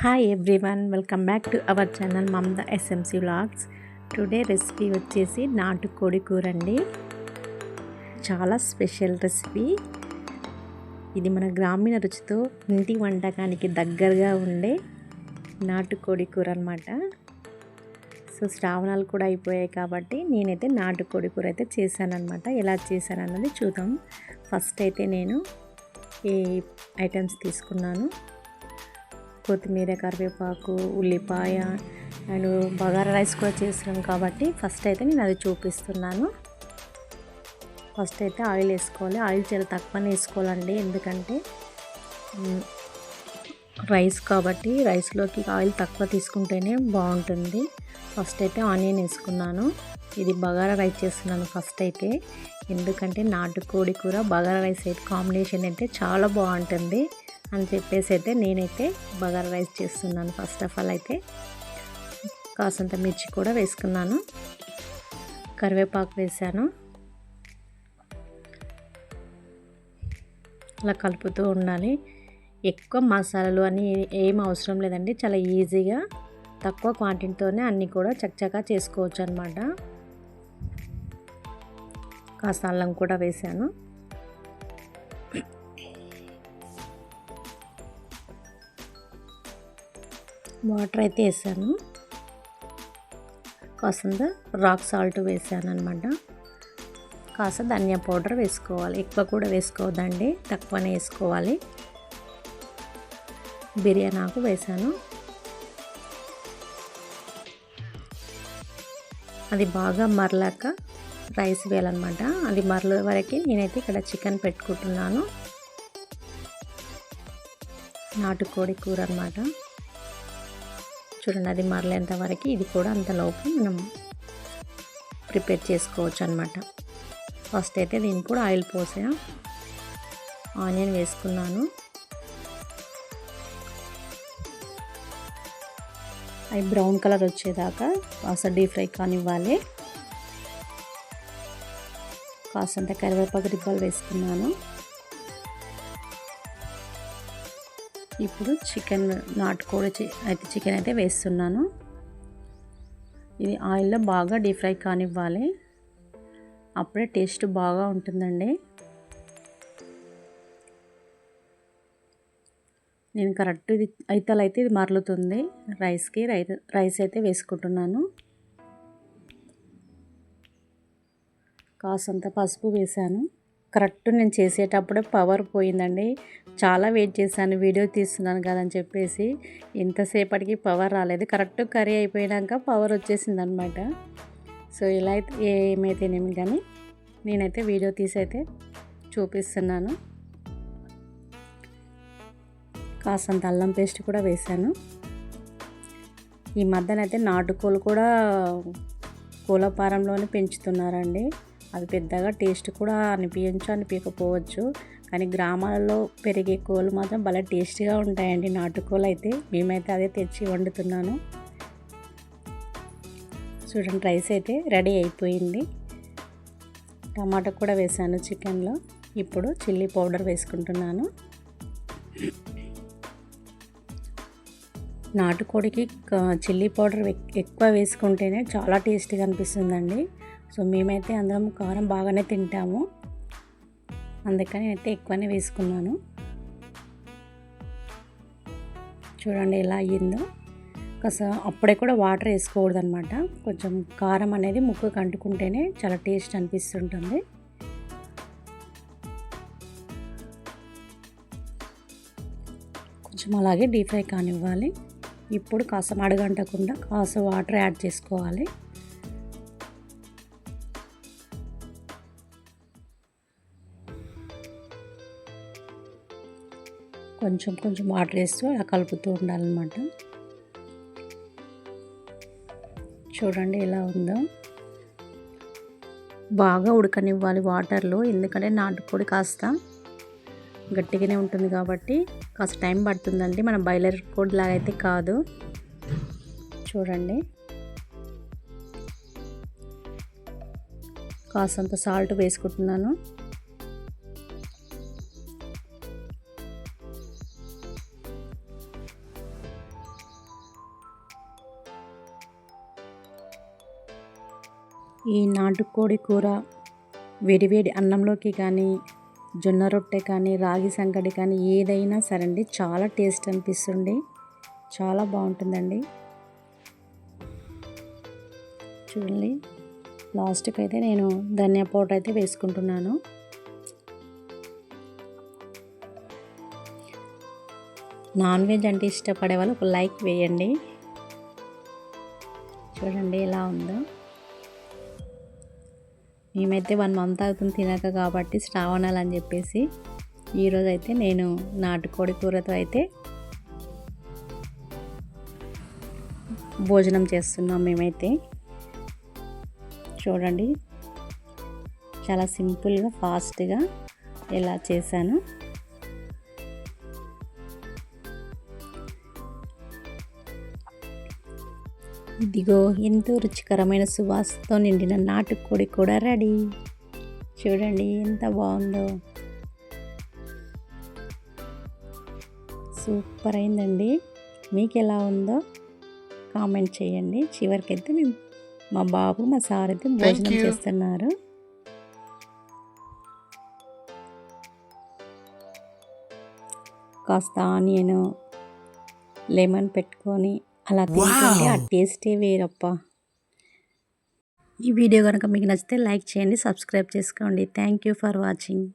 Hi everyone welcome back to our channel Mamata SMC vlogs today recipe వచ్చేసి నాటుకోడి కూర అండి. చాలా స్పెషల్ రెసిపీ ఇది మన గ్రామీణ రుచితో ఇంటి వంటకానికి దగ్గరగా ఉండే నాటుకోడి కూర అనమాట సో శ్రావణాలు కూడా అయిపోయాయి కాబట్టి నేనైతే నాటుకోడి కూర అయితే చేశానమాట ఎలా చేశాను అన్నది చూద్దాం. ఫస్ట్ అయితే నేను ఈ ఐటమ్స్ తీసుకున్నాను. కొత్తిమీర కరివేపాకు ఉల్లిపాయ అండ్ బగారా రైస్ కూడా చేస్తున్నాం కాబట్టి ఫస్ట్ అయితే నేను అది చూపిస్తున్నాను. ఫస్ట్ అయితే ఆయిల్ వేసుకోవాలి. ఆయిల్ చాలా తక్కువనే వేసుకోవాలండి. ఎందుకంటే రైస్ కాబట్టి రైస్లోకి ఆయిల్ తక్కువ తీసుకుంటేనే బాగుంటుంది. ఫస్ట్ అయితే ఆనియన్ వేసుకున్నాను. ఇది బగారా రైస్ చేస్తున్నాను ఫస్ట్ అయితే. ఎందుకంటే నాటుకోడి కూర బగారా రైస్ అయితే కాంబినేషన్ అయితే చాలా బాగుంటుంది. అని చెప్పేసి అయితే నేనైతే బగారా రైస్ చేస్తున్నాను ఫస్ట్ ఆఫ్ ఆల్ అయితే. కాసంత మిర్చి కూడా వేసుకున్నాను. కరివేపాకు వేసాను. అలా కలుపుతూ ఉండాలి. ఎక్కువ మసాలాలు అని ఏం అవసరం లేదండి. చాలా ఈజీగా తక్కువ క్వాంటిటీతోనే అన్నీ కూడా చక్కగా చేసుకోవచ్చు అనమాట కాస్త అల్లం కూడా వేసాను. వాటర్ అయితే వేసాను. కాసంత రాక్ సాల్ట్ వేసాను అనమాట కాస్త ధనియా పౌడర్ వేసుకోవాలి. ఎక్కువ కూడా వేసుకోవద్దండి. తక్కువనే వేసుకోవాలి. బిర్యానీ ఆకు వేసాను. అది బాగా మరలాక రైస్ వేయాలన్నమాట. అది మరల వరకు నేనైతే ఇక్కడ చికెన్ పెట్టుకుంటున్నాను. నాటుకోడి కూర అనమాట చూడండి అది మరలేంత వరకు ఇది కూడా అంతలోపు మనం ప్రిపేర్ చేసుకోవచ్చు అనమాట ఫస్ట్ అయితే దీనికి కూడా ఆయిల్ పోసా ఆనియన్ వేసుకున్నాను. అవి బ్రౌన్ కలర్ వచ్చేదాకా కాస్త డీప్ ఫ్రై కానివ్వాలి. కాసంత కరివేపాకు రిబ్బలు వేసుకున్నాను. ఇప్పుడు చికెన్ నాటుకోడి అయితే చికెన్ అయితే వేస్తున్నాను. ఇది ఆయిల్లో బాగా డీప్ ఫ్రై కానివ్వాలి. అప్పుడే టేస్ట్ బాగా ఉంటుందండి. నేను కరెక్ట్ ఇది అయితలు అయితే ఇది మరలుతుంది. రైస్కి రైస్ రైస్ అయితే వేసుకుంటున్నాను. కాసంత పసుపు వేసాను కరెక్ట్ నేను చేసేటప్పుడే పవర్ పోయిందండి. చాలా వెయిట్ చేశాను వీడియో తీస్తున్నాను కదని చెప్పేసి. ఇంతసేపటికి పవర్ రాలేదు. కరెక్ట్ కర్రీ అయిపోయాక పవర్ వచ్చేసింది అనమాట సో ఇలా అయితే ఏమైతేనేమి కానీ నేనైతే వీడియో తీసి అయితే చూపిస్తున్నాను. కాసంత అల్లం పేస్ట్ కూడా వేశాను. ఈ మధ్యనైతే నాటుకోలు కూడా కూలపారంలోనే పెంచుతున్నారండి. అది పెద్దగా టేస్ట్ కూడా అనిపించు అనిపించకపోవచ్చు. కానీ గ్రామాలలో పెరిగే కోళ్ళు మాత్రం భలే టేస్టీగా ఉంటాయండి. నాటుకోలు అయితే మేమైతే అదే తెచ్చి వండుతున్నాను. చూడండి రైస్ అయితే రెడీ అయిపోయింది. టమాటా కూడా వేసాను చికెన్లో. ఇప్పుడు చిల్లీ పౌడర్ వేసుకుంటున్నాను. నాటుకోడికి చిల్లీ పౌడర్ ఎక్కువ వేసుకుంటేనే చాలా టేస్టీగా అనిపిస్తుందండి. సో మేమైతే అందరం కారం బాగానే తింటాము. అందుకని అయితే ఎక్కువనే వేసుకున్నాను. చూడండి ఎలా అయ్యిందో. కాస్త అప్పుడే కూడా వాటర్ వేసుకోకూడదు అనమాట కొంచెం కారం అనేది ముక్కకు అంటుకుంటేనే చాలా టేస్ట్ అనిపిస్తుంటుంది. కొంచెం అలాగే డీప్ ఫ్రై కానివ్వాలి. ఇప్పుడు కాస్త అడగంటకుండా కాస్త వాటర్ యాడ్ చేసుకోవాలి. కొంచెం కొంచెం వాటర్ వేస్తూ అలా కలుపుతూ ఉండాలన్నమాట. చూడండి ఎలా ఉందో. బాగా ఉడకనివ్వాలి వాటర్లో ఎందుకంటే నాటుకోడి కాస్త గట్టిగానే ఉంటుంది కాబట్టి కాస్త టైం పడుతుందండి. మన బాయిలర్ కోడి లాగా అయితే కాదు. చూడండి. కాసంత సాల్ట్ వేసుకుంటున్నాను. ఈ నాటుకోడి కూర వేడివేడి అన్నంలోకి కానీ జొన్న రొట్టె కానీ రాగి సంగటి కానీ ఏదైనా సరే అండి చాలా టేస్ట్ అనిపిస్తుంది చాలా బాగుంటుందండి. చూడండి. లాస్ట్కి అయితే నేను ధనియా పౌడర్ అయితే వేసుకుంటున్నాను. నాన్ వెజ్ అంటే ఇష్టపడే వాళ్ళు ఒక లైక్ వేయండి. చూడండి ఎలా ఉందో. మేమైతే వన్ మంత్ అవుతుంది తినక కాబట్టి శ్రావణాలు అని చెప్పేసి ఈరోజు అయితే నేను నాటుకోడి కూరతో అయితే భోజనం చేస్తున్నాం మేమైతే. చూడండి చాలా సింపుల్గా ఫాస్ట్గా ఎలా చేశాను. ఇదిగో ఎంతో రుచికరమైన సువాసనతో నిండిన నాటుకోడి కూడా రెడీ. చూడండి ఎంత బాగుందో. సూపర్ అయిందండి. మీకు ఎలా ఉందో కామెంట్ చేయండి. చివరికైతే మేము మా బాబు మా సార్ అయితే భోజనం. చేస్తున్నారు. కాస్త ఆనియన్ లెమన్ పెట్టుకొని అలా తింటుంటే ఆ టేస్టే వేరప్ప. ఈ వీడియో కనుక మీకు నచ్చితే లైక్ చేయండి సబ్స్క్రైబ్ చేసుకోండి. Thank you for watching.